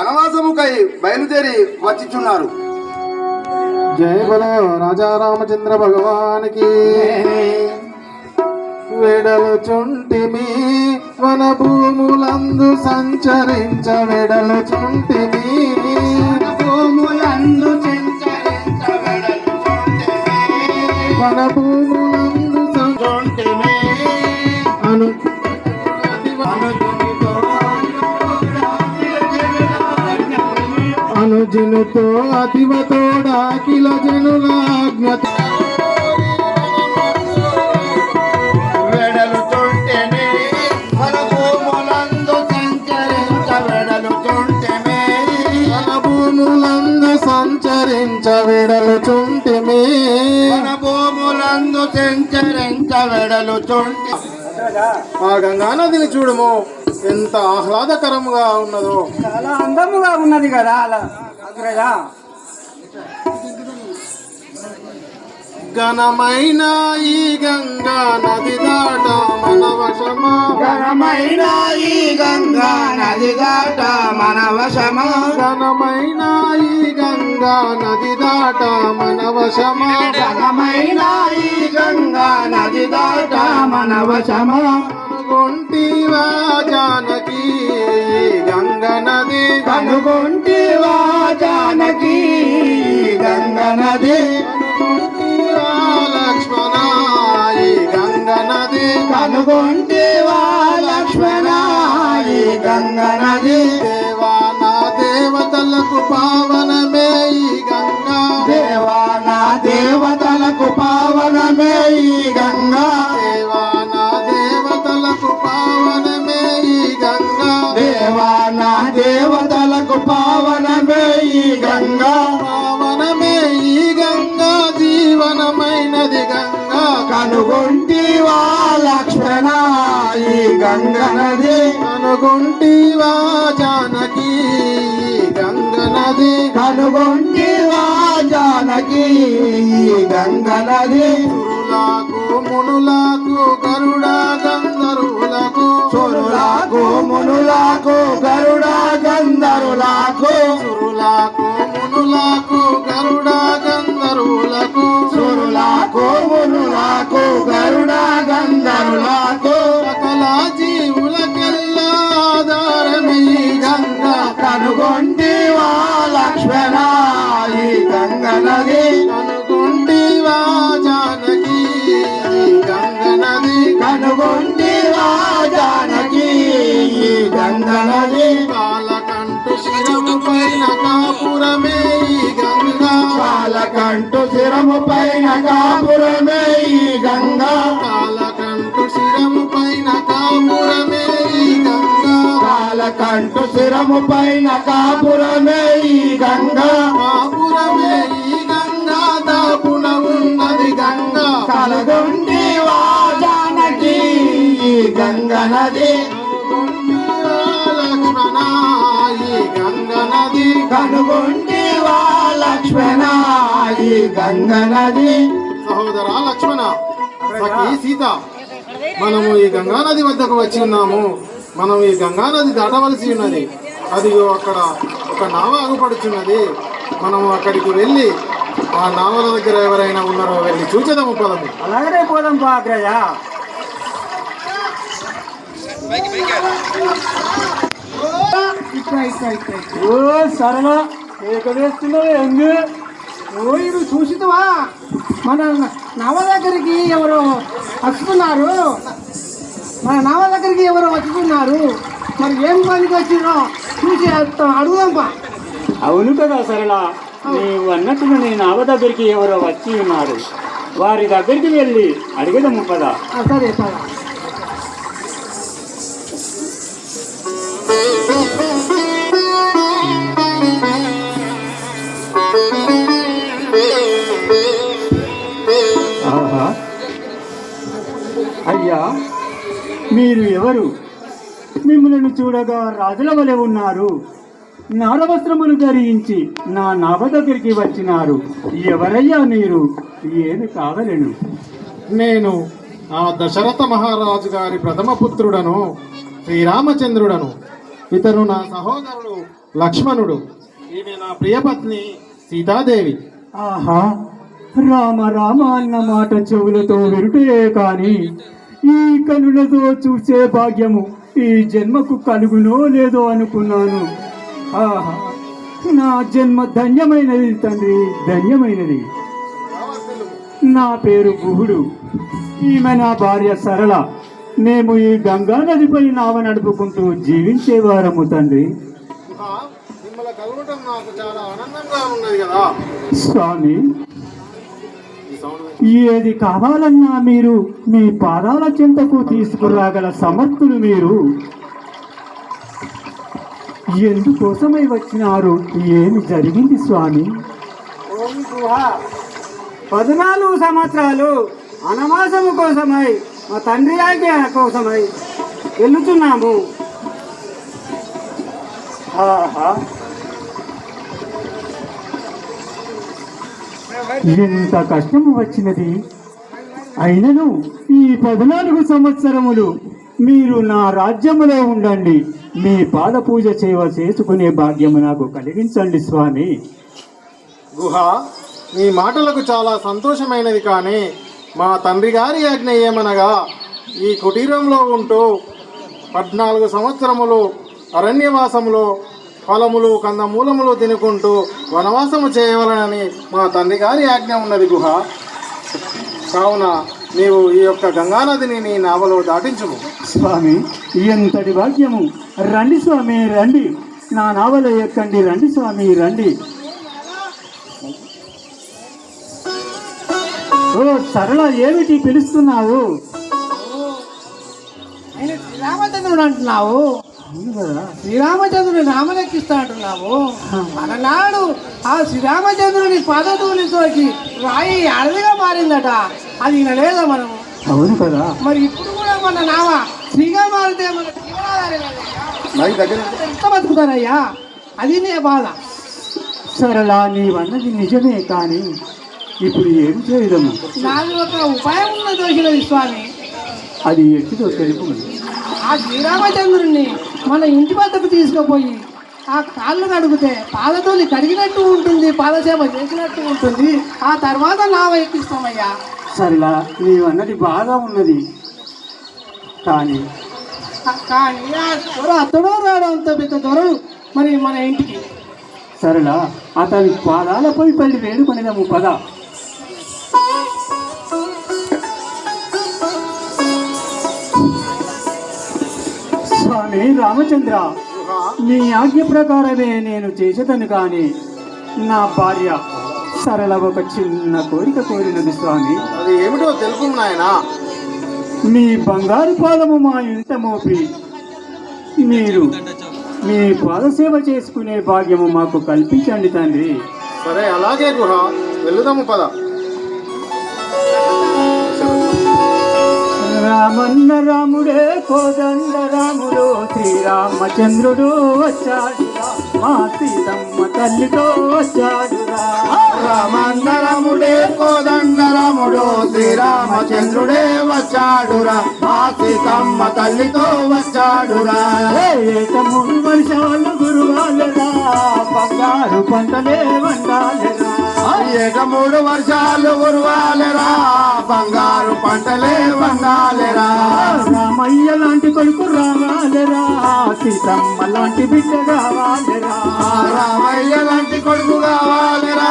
వనవాసముకై బయలుదేరి వచ్చిచున్నారు. జయ బలో రాజా రామచంద్ర భగవానికి. వెడలు చుంటిమి వన భూములందు సంచరించ వెడలు చుంటిమి. భూములందు సంచరించ వెడలు వన భూములందు అనుజనుతో అతివతోడా కిల జనులాజ్ఞత వెడలు చుంటెనే మన భూములందు సంచరించ వెడలు చుంటిమి మన భూములందు సంచరించ వెడలు చుంటె ఆ గంగా నదిని చూడము. ఎంత ఆహ్లాదకరముగా ఉన్నదో. చాలా అందముగా ఉన్నది కదా అలా. ఘనమైన ఈ గంగా నది దాట మన వశమా ఘనమైన ఈ గంగా నది దాట మన వశమా ఘనమైన ఈ గంగా నది దాట మన వశమా ఘనమైన ఈ గంగా నది దాట మన వశమా కనుగొంటివా జానకి? ఈ గంగ నది. కనుగొంటివా జానకి? గంగ నది. కనుగొంటివా లక్ష్మణ ఈ గంగ నది. కనుగొంటివా లక్ష్మణ ఈ ఈ గంగ నది కనుగొంటివా జానకి? ఈ గంగ నది కనుగొంటివా జానకి? ఈ గంగ నది సురులకు మునులకు గరుడ గంధర్వులకు. సురులకు మునులకు గరుడ గంధరులకు సురులకు మునులకు గరుడ పాలకంటు శిరము పైన కాపురమే ఈ గంగా. కాలకంటు శిరము పైన కాపురమే ఈ గంగా. పాలకంటు శిరము పైన కాపురమే ఈ గంగా. కాపురమే ఈ గంగా దాపున ఉన్నది గంగా. కలగొంటివా జానకి ఈ గంగ నది. ఈ గంగ నది కనుగొంటివా లక్ష్మణ ఈ గంగ నది. సహోదరా లక్ష్మణ సఖీ సీత మనము ఈ గంగా నది వద్దకు వచ్చి ఉన్నాము. మనం ఈ గంగా నది దాటవలసి ఉన్నది. అది అక్కడ ఒక నావ ఆగుపడుచున్నది మనము అక్కడికి వెళ్ళి ఆ నావల దగ్గర ఎవరైనా ఉన్నారో వెళ్ళి చూచేదాము పదము. అలాగనే పోదాం పా ఓ సరళ ఏక వేస్తున్నావు ఎందు ఓ ఇది చూసితవా మన నవ దగ్గరికి ఎవరో వస్తున్నారు. మన నవ దగ్గరికి ఎవరో వస్తున్నారు. మరి ఏం పనికి వచ్చిరో చూసి అడుగుదాం- అడుగుదాం పా. అవును కదా సరళ. నీవు అన్నట్టుగా నీ నావ దగ్గరికి ఎవరో వచ్చి ఉన్నారు. వారి దగ్గరికి వెళ్ళి అడిగదము పదా. ఆ, సరే సరే అయ్యా మీరు ఎవరు? మిమ్మల్ని చూడగా రాజుల వలె ఉన్నారు. నారవస్త్రములు ధరించి నా నాభ దగ్గరికి వచ్చినారు. ఎవరయ్యా మీరు? ఏమి కావలేను? నేను ఆ దశరథ మహారాజు గారి ప్రథమ పుత్రుడను శ్రీరామచంద్రుడను ఇతను నా సహోదరుడు లక్ష్మణుడు ఈమె నా ప్రియపత్ని సీతాదేవి. ఆహా రామ రామ అన్న మాట చెవులతో విరుటే కాని ఈ కనులతో చూసే భాగ్యము ఈ జన్మకు కలుగునో లేదో అనుకున్నాను. ఆహా నా జన్మ ధన్యమైనది తండ్రి ధన్యమైనది. నా పేరు గుహుడు ఈమె నా భార్య సరళ. మేము ఈ గంగా నదిపై నావ నడుపుకుంటూ జీవించేవారము తండ్రి. గుహ, ఏది కావాలన్నా మీరు మీ పాదాల చెంతకు తీసుకురాగల సమర్థులు మీరు. ఎందుకోసమై వచ్చినారు? ఏమి జరిగింది స్వామి? పద్నాలుగు సంవత్సరాలు అనవాసము కోసమై మా తండ్రి ఆజ్ఞ కోసమై వెళ్తున్నాము ఆహా. ఎంత కష్టం వచ్చినది. అయినను ఈ పద్నాలుగు సంవత్సరములు మీరు నా రాజ్యములో ఉండండి. మీ పాద పూజ సేవ చేసుకునే భాగ్యము నాకు కలిగించండి స్వామి. గుహ మీ మాటలకు చాలా సంతోషమైనది కానీ మా తండ్రి గారి ఆజ్ఞ ఏమనగా ఈ కుటీరంలో ఉంటూ పద్నాలుగు సంవత్సరములు అరణ్యవాసంలో ఫలములు కందమూలములు తినుకుంటూ వనవాసము చేయవలనని మా తండ్రి గారి ఆజ్ఞ ఉన్నది గుహ. కావున నీవు ఈ యొక్క గంగానదిని నీ నావలో దాటించుము. స్వామి ఎంతటి భాగ్యము. రండి స్వామి రండి. నా నావలో ఎక్కండి రండి స్వామి రండి. ఓ సరళ ఏమిటి పిలుస్తున్నావు? అంటున్నావు? శ్రీరామచంద్రుని నామలెక్కిస్తా అంటున్నావు మననాడు ఆ శ్రీరామచంద్రుని పదతుని తోకి రాయి అడవిగా మారిందట. అది వినలేదా మనము? అవును కదా. మరి ఇప్పుడు కూడా మన నామ శ్రీగా మారితే మన. ఎంత బతుకుతారయ్యా? అది నే బాధ. సరళ నీవన్నది నిజమే కానీ ఇప్పుడు ఏం చేయదము నాది ఒక ఉపాయం ఉన్న దోషినది స్వామి. అది ఎట్టిదో తెలుపు ఆ శ్రీరామచంద్రుడిని మన ఇంటి వద్దకు తీసుకుపోయి ఆ కాళ్ళు కడిగితే పాదతోలి కడిగినట్టు ఉంటుంది పాదసేవ చేసినట్టు ఉంటుంది. ఆ తర్వాత నావ ఎక్కిస్తామయ్యా సరళ నీవన్నది బాగా ఉన్నది. కానీ కానీ ఆ దొర అతడో రాడు అంత పెద్ద దొరడు మరి మన ఇంటికి. సరళ అతని పాదాలపై పల్లి వేడుకొనిదము పద. స్వామి రామచంద్ర నీ ఆజ్ఞ ప్రకారమే నేను చేసేదను కానీ నా భార్య సరళ ఒక చిన్న కోరిక కోరినది స్వామి. అది ఏమిటో తెలుపు నాయనా. మీ బంగారు పాదము మా ఇంట మోపి మీరు మీ పాదసేవ చేసుకునే భాగ్యము మాకు కల్పించండి తండ్రి. సరే అలాగే గుహ. వెళుదాము పద. రామన్న రాముడే కోదండ రాముడు శ్రీరామచంద్రుడు వచ్చాడురా. మా సీతమ్మ తల్లితో వచ్చాడురా. రామందరముడే కోదండరముడు శ్రీరామచంద్రుడే వచ్చాడురా. మా సీతమ్మ తల్లితో వచ్చాడురా. ఏకముడు వర్షాలు గురువాలరా బంగారు పంటలే వండాలరా. ఏక మూడు వర్షాలు ఉరవాలెరా? బంగారు పంటలే వండాలెరా రామయ్య లాంటి కొడుకు రావాలరా? సీతమ్మ లాంటి బిడ్డ కావాలరా? రామయ్య లాంటి కొడుకు కావాలిరా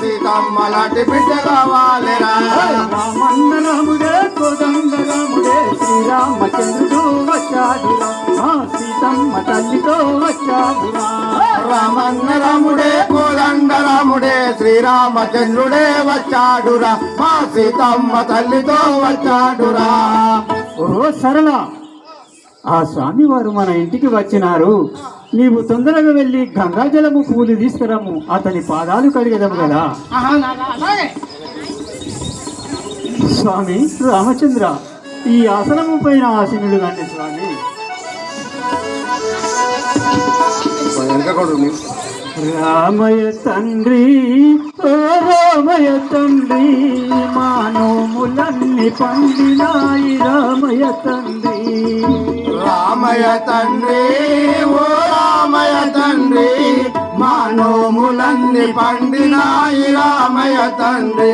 సీతమ్మ లాంటి బిడ్డ కావాలిరా రామన్న రాముడే కోదండ రాముడే శ్రీరామచంద్రుడు వచ్చాడురా. మా సీతమ్మ తల్లితో వచ్చాడురా. రామన్న రాముడే కోదండ రాముడే శ్రీరామచంద్రుడే వచ్చాడురా. మా సీతమ్మ తల్లితో వచ్చాడురా. ఓ సరళ ఆ స్వామివారు మన ఇంటికి వచ్చినారు. నీవు తొందరగా వెళ్ళి గంగాజలము పూలు తీసుకురాము అతని పాదాలు కడిగదము కదా. స్వామి రామచంద్ర ఈ ఆసనము పైన ఆసనుడు కండి స్వామి. రామయ తండ్రి ఓ రామయ తండ్రి మానోములన్నీ పండినాయి రామయ తండ్రి. రామయ్య తండ్రి ఓ రామయ్య తండ్రి మా నోములన్నీ పండినాయి రామయ్య తండ్రి.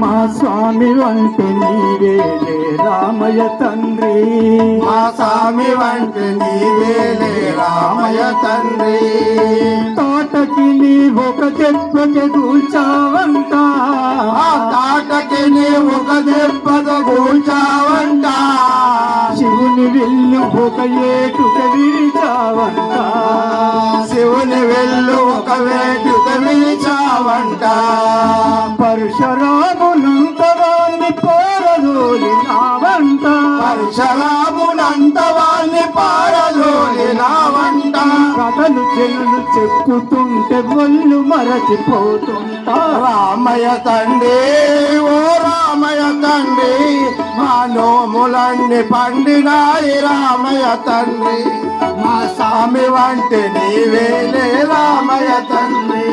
మా స్వామి వంటి నీవేలే రామయ్య తండ్రి. మా స్వామి వంటి నీవేలే రామయ్య తండ్రి. తోటకి నీ ఒక దెబ్బకి కూర్చావంట తాటకి నీ ఒక దెబ్బత కూర్చావంట శివుని వెళ్ళు ఒక ఏటుక విరిచావంట శివుని వెళ్ళు ఒక వేటు జనులు చెప్పుతుంటే ఒళ్ళు మరచిపోతుంటా. రామయ్య తండ్రి ఓ రామయ్య తండ్రి మా నోములన్నీ పండినాయి రామయ్య తండ్రి. మా స్వామి వంటి నీవేలే రామయ్య తండ్రి.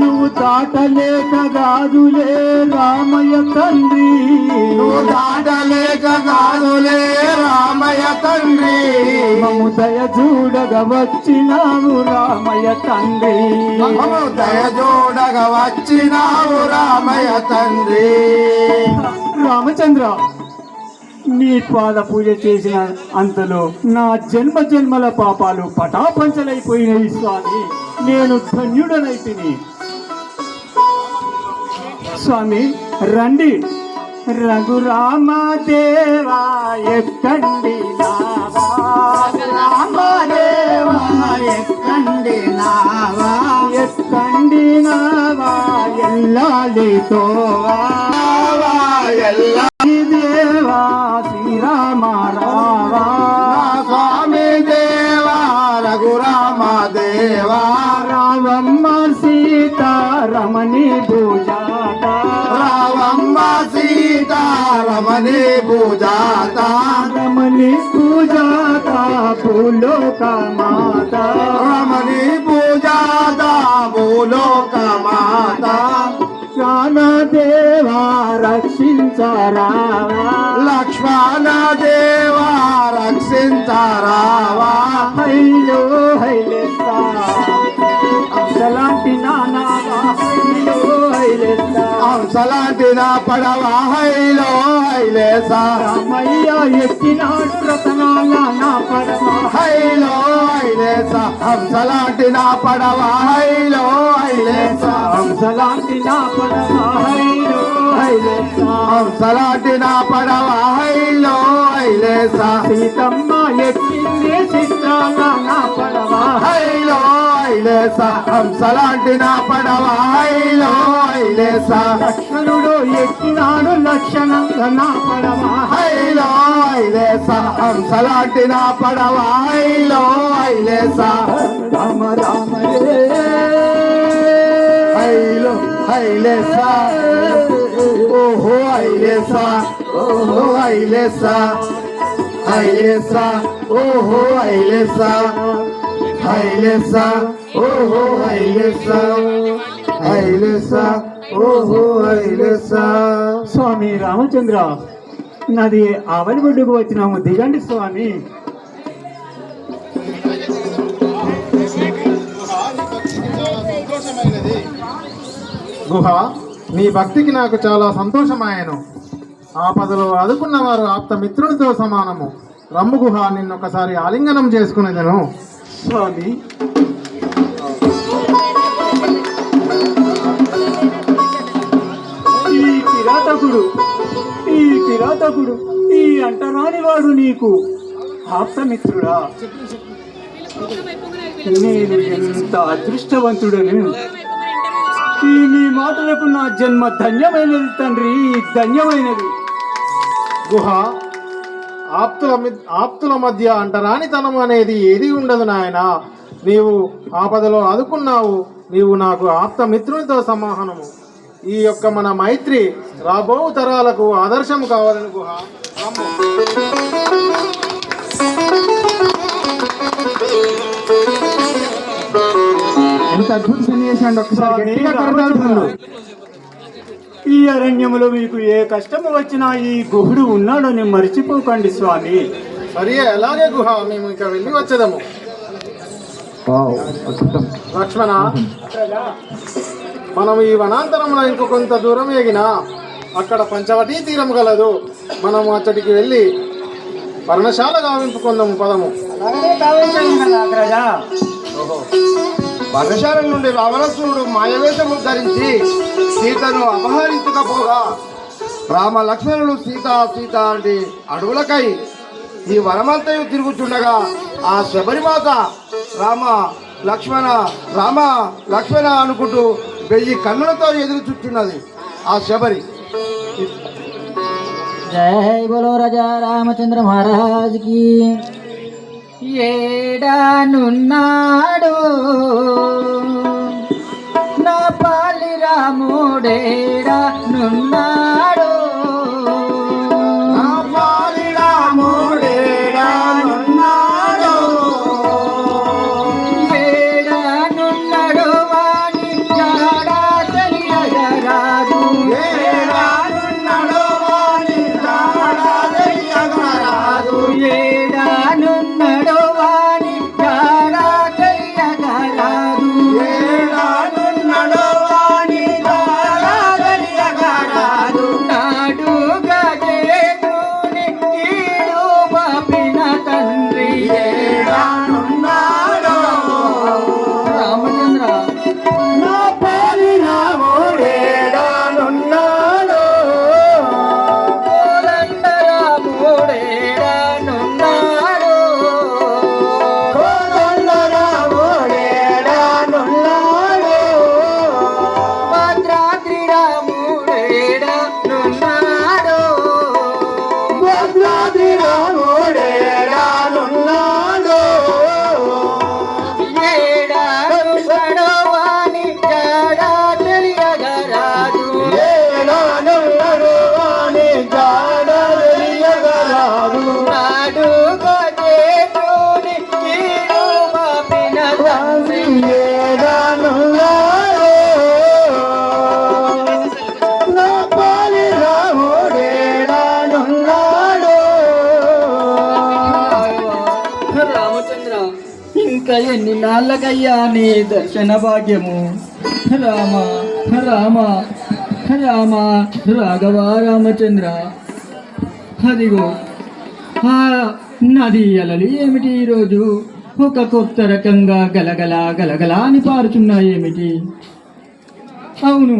నువ్వు దాటలేక కాదులే రామయ్య తండ్రి. నువ్వు దాటలేక కాదులే రామయ్య తండ్రి. మము దయ చూడగా వచ్చినావు రామయ్య తండ్రి. మమ్ము దయజోడగా వచ్చినావు రామయ్య తండ్రి. రామచంద్ర నీ పాద పూజ చేసిన అంతలో నా జన్మ జన్మల పాపాలు పటాపంచలైపోయినాయి స్వామి. నేను ధన్యుడనైతిని. స్వామి రండి. రఘురామ దేవా ఎక్కండి నావా రామ దేవా ఎక్కండి నావా ఎక్కండి నావా ఎల్లాలి తోవా ఎల్లా భూలోక మాత రమణి పూజాత భూలోక మాత ప్రాణ దేవా రక్షించరావా. లక్ష్మణ దేవా రక్షించరావా. హైలో హైలేస్తా అంతలాంటి నా పడవ హైలో హైలేసా రామయ్య ఎక్కినాడు రతనాల నా పరమ హైలో హైలేసా హంసలాంటి నా పడవ హైలో హైలేసా హంసలాంటి నా పరమ హైలో హైలేస్తా హంసలాంటి నా పడవ హైలో హైలేసా సీతమ్మ ఎక్కింది చిత్రాల నా పడవ హైలో ఐలేసా హంసలాంటి నా పడవ హైలో ఐలేసా లక్ష్మణుడు ఎక్కినాడు లక్షణంగా నా పడవ హైలో ఐలేసా హంసలాంటి నా పడవ హైలో ఐలేసా రామ హైలో హైలేసా ఓహో ఐలేసా ఓహో ఐలేసా హైలేసా ఓహో హైలేసా హైలేసా ఓహో హైలేసా హైలేసా ఓహో హైలేసా. స్వామి రామచంద్ర నాది ఆవలి ఒడ్డుకు వచ్చినాము. దిగండి స్వామి. గుహ నీ భక్తికి నాకు చాలా సంతోషమాయను ఆపదలో ఆదుకున్నవారు ఆప్త మిత్రునితో సమానము. రమ్ము గుహ నిన్నొకసారి ఆలింగనం చేసుకునేదను. స్వామి. ఈ కిరాతకుడు ఈ కిరాతకుడు ఈ అంటరాని వాడు నీకు ఆప్తమిత్రుడా నేను ఎంత అదృష్టవంతుడను. ఈ నీ మాటలకు నా జన్మ ధన్యమైనది తండ్రి ధన్యమైనది. గుహ ఆప్తుల ఆప్తుల మధ్య అంటరానితనం అనేది ఏది ఉండదు నాయన. నీవు ఆపదలో ఆదుకున్నావు. నీవు నాకు ఆప్త మిత్రునితో సమానము. ఈ యొక్క మన మైత్రి రాబో తరాలకు ఆదర్శం కావాలని గుహ. ఎంత అద్భుత సన్నివేశం గట్టిగా కరదాడుతున్నాడు ఈ అరణ్యములో మీకు ఏ కష్టము వచ్చినా ఈ గుహుడు ఉన్నాడని మర్చిపోకండి స్వామి. సరే ఎలాగే గుహ? మేము ఇక వెళ్ళి వచ్చేదము. లక్ష్మణ మనం ఈ వనాంతరంలో ఇంకో కొంత దూరం ఎగినా అక్కడ పంచవటీ తీరం గలదు. మనము అచ్చటికి వెళ్ళి పర్ణశాల గావింపుకుందాము పదము. అలాగే పర్ణశాల నుండి రావణసురుడు మాయవేషము ధరించి సీతను అపహరించకపోగా రామ లక్ష్మణులు సీత సీత అంటే అడవులకై ఈ వనమంతయు తిరుగుతుండగా ఆ శబరిమాత రామ లక్ష్మణ రామ లక్ష్మణ అనుకుంటూ వెయ్యి కన్నులతో ఎదురు చుట్టున్నది ఆ శబరి. జై బలో రాజా రామచంద్ర మహారాజ్కి. ఏడానున్నాడు. నా పాలి రాముడేడా నున్నాడు కలగయ్యా నీ దర్శన భాగ్యము. రామ రామ రామ రాఘవ రామచంద్ర. అదిగో ఆ నది అలలు ఏమిటి ఈరోజు? ఒక కొత్త రకంగా గలగల గలగల అని పారుతున్నాయి ఏమిటి? అవును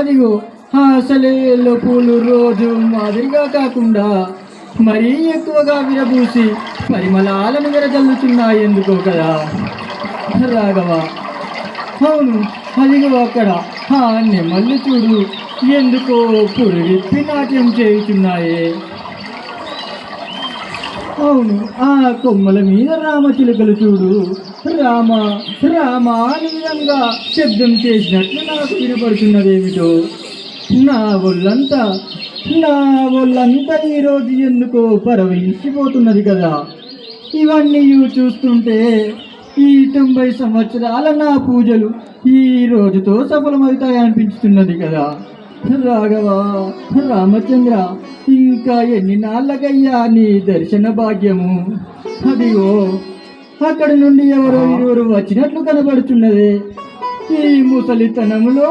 అదిగో ఆ అసలేలో పూలు రోజు మాదిరిగా కాకుండా మరీ ఎక్కువగా విరబూసి పరిమళాలను విరజల్లుతున్నాయి ఎందుకో కదా? రాఘవ. అవును అదిగో అక్కడ ఆ నెమళ్ళు చూడు. ఎందుకో పురుడిప్పి నాట్యం చేయుచున్నాయే. అవును ఆ కొమ్మల మీద రామచిలుకలు చూడు. రామ రామ అని విధంగా శబ్దం చేసినట్లు నాకు వినపడుతున్నదేమిటో నా ఒళ్ళంతా నా ఒళ్ళంతా ఈరోజు ఎందుకో పరవించిపోతున్నది కదా. ఇవన్నీ చూస్తుంటే ఈ తొంభై సంవత్సరాల నా పూజలు ఈ రోజుతో సఫలమవుతాయనిపించుతున్నది కదా. రాఘవ రామచంద్ర ఇంకా ఎన్ని నాళ్ళకయ్యా నీ దర్శన భాగ్యము? అదిగో అక్కడి నుండి ఎవరో ఇరువురు వచ్చినట్లు కనబడుతున్నది ఈ ముసలితనములో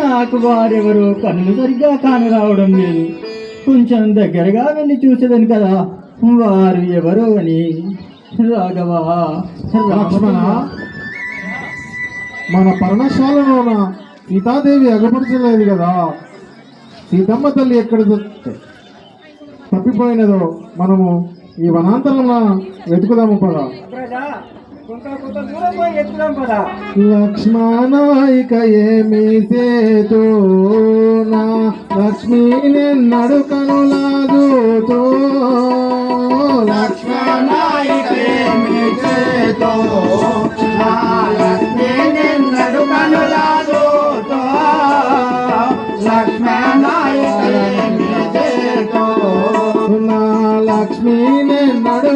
నాకు వారెవరో కన్నులు సరిగ్గా కానరావడం లేదు. కొంచెం దగ్గరగా వెళ్ళి చూసేదని కదా వారు ఎవరో అని. రాఘవ లక్ష్మణ మన పర్ణశాలలోన సీతాదేవి అగపరచలేదు కదా. సీతమ్మ తల్లి ఎక్కడ తప్పిపోయినదో మనము ఈ వనాంతరంలో వెతుకుదాము పద. లక్ష్మణాయిక ఏమి సేతు నా లక్ష్మీ నిన్నడు లక్ష్మణాయిక ఏమి సేతు లక్ష్మీ నిన్నడు కనులాదుతో లక్ష్మీ నిన్నడు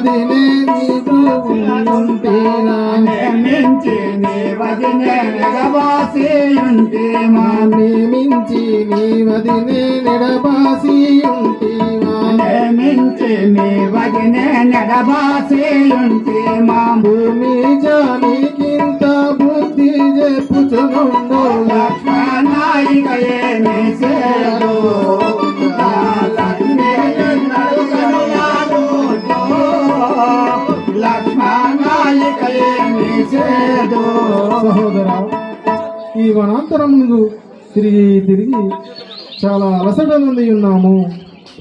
వదినే నీకు ఉంటేనా మించి నీ వదినే నెగబాసి ఉంటే మా మించి నీ వదినే నెడబాసి ఉంటేవా మించి నీ వదినే నెగబాసి ఉంటే మా భూమి జానికింత బుద్ధి చెప్పుచునుండు లక్ష్మణాయిక ఏమి సేదు తిరిగి తిరిగి చాలా అలసట నుండి ఉన్నాము.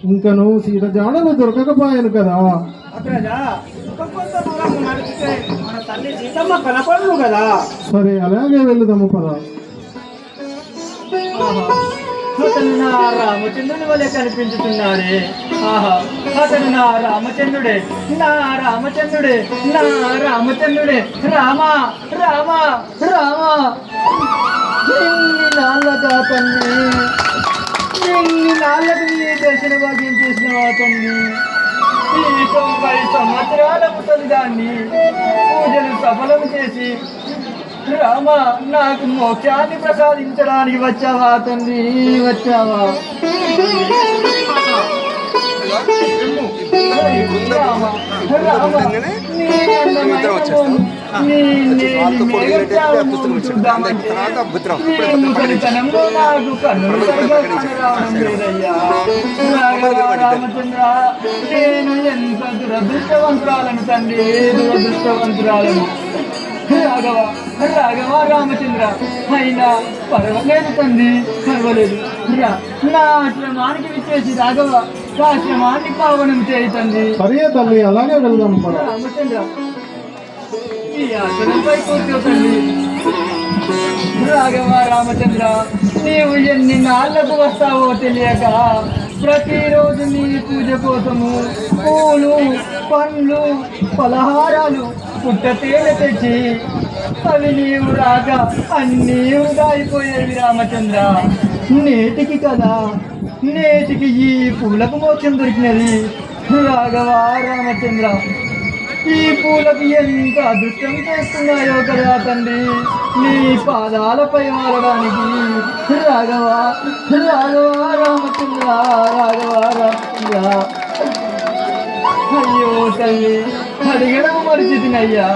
ఇంకను సీత జాడలు దొరకకపోయాను కదా. కదా. సరే అలాగే వెళ్దాము పద. వలె కనిపించుతున్నాడే ఆహా అతను నా రామచంద్రుడే నా రామచంద్రుడే నా రామచంద్రుడే రామా రామా రామా. ఎన్ని నాళ్ళగా తండ్రి ఎన్ని నాళ్ళకు నీ దర్శన భాగ్యం చేసిన అతన్ని ఈ తొంభై సంవత్సరాల ముసలిదాన్ని పూజలు సఫలం చేసి రామ నాకు మోక్షాన్ని ప్రసాదించడానికి వచ్చావా తండ్రి వచ్చావా? ముసలితనంలో నాకు కన్నులు సరిగా కనరావడం లేదయ్యా. రాఘవ రామచంద్ర నేను ఎంత దురదృష్టవంతురాలను తండ్రి దురదృష్టవంతురాలను రాఘవ రాఘవ రామచంద్ర అయినా పర్వాలేదు తండ్రి పర్వాలేదు నా ఆశ్రమానికి విచ్చేసి రాఘవ పావనం సరే తల్లి అలాగే వెళ్దాం ఈ ఆశ్రమంపై కూర్చోతండి రాఘవ రామచంద్ర నీవు ఎన్ని నాళ్ళకు వస్తావో తెలియక ప్రతిరోజు నీ పూజ కోసము పూలు పండ్లు పలహారాలు పుట్ట తేనె తెచ్చి అవి నీవు రాక అన్నీ వృధా అయిపోయేవి రామచంద్ర. నేటికి కదా నేటికి ఈ పూలకు మోక్షం దొరికినది. రాఘవ రామచంద్ర ఈ పూలకు ఎంత అదృష్టం చేస్తున్నాయో కదా తండ్రి. నీ పాదాలపై వాలడానికి రాఘవ రాఘవ రామచంద్ర రాఘవ రామచంద్ర అయ్యో తల్లి అడిగడం మరిచితినయ్యా.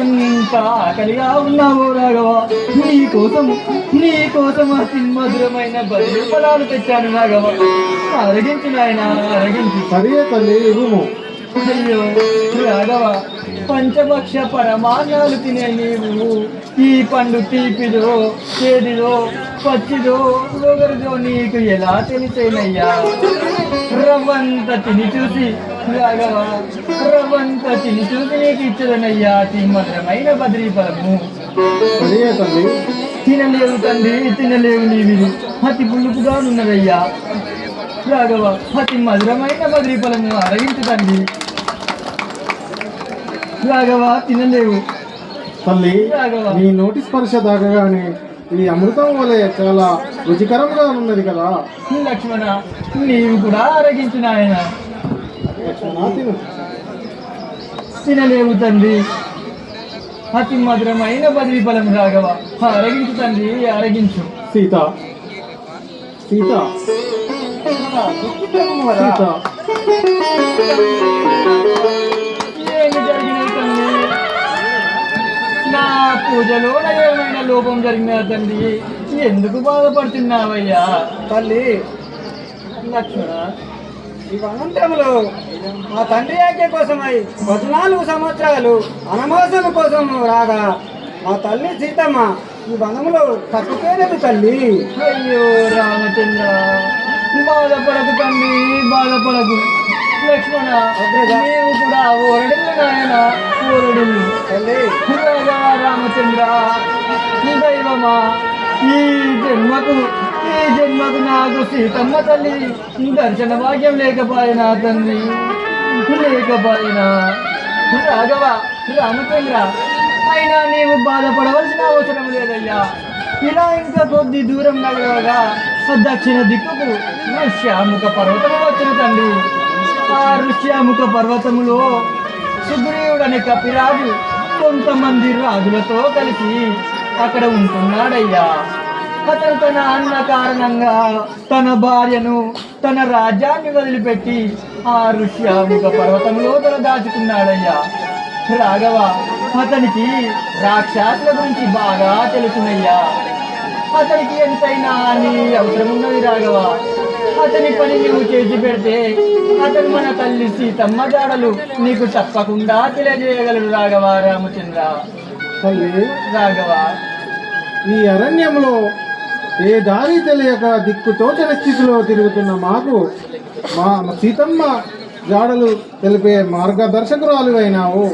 ఎంత ఆకలిగా ఉన్నావో రాఘవ. నీ కోసం నీ కోసం అతి మధురమైన బదులు ఫలాలు తెచ్చాను రాఘవ. అరగించు నాయన అరగించు. సరే తల్లి అయ్యో రాఘవ పంచభక్ష పరమాన్నాలు తినే నీవు. ఈ పండు తీపిదో చేదిదో పచ్చిదో ఒకరిదో నీకు ఎలా తెలిసేనయ్యా? రవ్వంత తిని చూసి రాఘవ రవ్వంత తిని చూసి నీకు ఇచ్చదనయ్యా అతి మధురమైన బద్రీ ఫలము సరే తల్లి తినలేవు తండ్రి తినలేవు నీవి అతి పులుపుగా ఉన్నదయ్యా రాఘవ అతి మధురమైన బద్రీ ఫలము అరగించు తండ్రి రాఘవ తినలేవు తల్లి రాఘవ. నీ నోటి స్పర్శ దాగగానే ఈ అమృతం వలె చాలా రుచికరంగా ఉన్నది కదా లక్ష్మణ నీవు కూడా అరగించు నాయన లక్ష్మణ తిను తినలేవు తండ్రి అతి మధురమైన బదిలీ ఫలం రాఘవ. అరగించు తండ్రి అరగించు. సీత. సీత. సీత. ఏమి జరిగినాయి తండ్రి? నా పూజలో ఏమైనా లోపం జరిగినా తండ్రి. ఎందుకు బాధపడుతున్నావయ్యా? తల్లి. లక్ష్మణ ఈ అనంతరములు మా తండ్రి ఆజ్ఞ కోసమై పద్నాలుగు సంవత్సరాలు అనమోసం కోసం రాగా మా తల్లి సీతమ్మ ఈ వనములో తప్పిపోయినది తల్లి. అయ్యో రామచంద్ర బాధపడకు తండ్రి బాధపడకు. లక్ష్మణ నీవు కూడా ఓరడిల్లు నాయన ఓరడిల్లు తల్లి. రామచంద్ర దైవమా ఈ జన్మకు. జన్మకు నాకు సీతమ్మ తల్లి దర్శన భాగ్యం లేకపోయినా తండ్రి. లేకపోయినా. రాఘవ రామచంద్ర. అయినా నీవు బాధపడవలసిన అవసరం లేదయ్యా. ఇలా ఇంకా కొద్ది దూరం నడవగా దక్షిణ దిక్కుకు ఋష్యాముఖ పర్వతము వచ్చిన తండ్రి. ఆ ఋష్యాముఖ పర్వతములో సుగ్రీవుడని కపిరాజు కొంతమంది రాజులతో కలిసి అక్కడ ఉంటున్నాడయ్యా. అతను తన అన్న కారణంగా తన భార్యను తన రాజ్యాన్ని వదిలిపెట్టి ఆ ఋష్యాముఖ పర్వతంలో తన దాచుకున్నాడయ్యా. రాఘవ అతనికి రాక్షసుల గురించి బాగా తెలుసునయ్యా. అతనికి ఎంతైనా అని అవసరం ఉన్నది రాఘవ. అతని పని నువ్వు చేసి పెడితే అతను మన తల్లి సీతమ్మ జాడలు నీకు తప్పకుండా తెలియజేయగలడు రాఘవ రామచంద్ర. తల్లి రాఘవ. ఈ అరణ్యంలో ఏ దారి తెలియక దిక్కుతోచని స్థితిలో తిరుగుతున్న మాకు మా సీతమ్మ జాడలు తెలిపే మార్గదర్శకురాలు అయినావు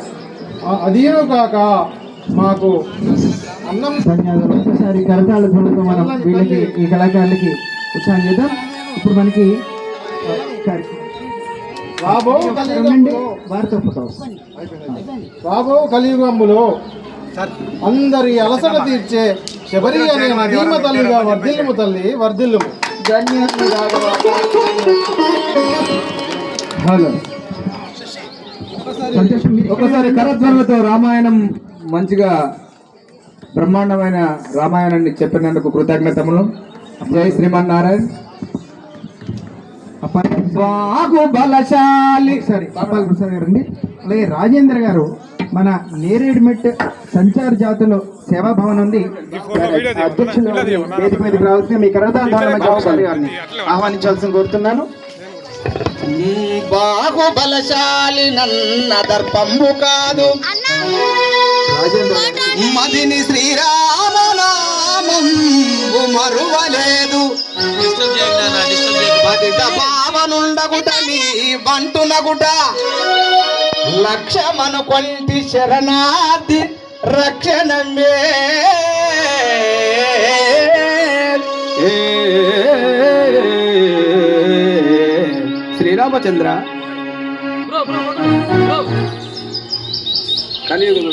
అదీను కాక మాకు అన్నం ధన్యవాదాలు ఒక్కసారి కరతాళ ధ్వనులతో మనం వీళ్ళకి ఈ కళాకారులకి ఉత్సాహం చేద్దాం. ఇప్పుడు మనకి రాబో కలియుగంలో. ఫోటోస్ రాబో కలియుగంబులో అందరి అలసట తీర్చే శబరి అనే నదీమ తల్లిగా వర్ధిల్లుము తల్లి వర్ధిల్లుము హలో. ఒకసారి కరధ్వనులతో రామాయణం మంచిగా బ్రహ్మాండమైన రామాయణాన్ని చెప్పినందుకు కృతజ్ఞతములు. జై శ్రీమన్నారాయణ. బాగు బలశాలి సరే ప్రసాద్ గారు అండి అలాగే రాజేంద్ర గారు మన నేరేడుమెట్ సంచార జాతులు సేవా భవన్ ఉంది. అధ్యక్షులు వేదిక మీదకి రావాల్సిన మీ గారిని ఆహ్వానించాల్సిన కోరుతున్నాను. బాహుబలశాలి నన్న దర్పంబు కాదు. మదిని శ్రీరామనామం మరువలేదు. పతిత పావనుండగుట నీ బంటునగుట లక్ష్యమను కొంటి శరణార్థి రక్షణమే శ్రీరామచంద్ర. కలియుగం.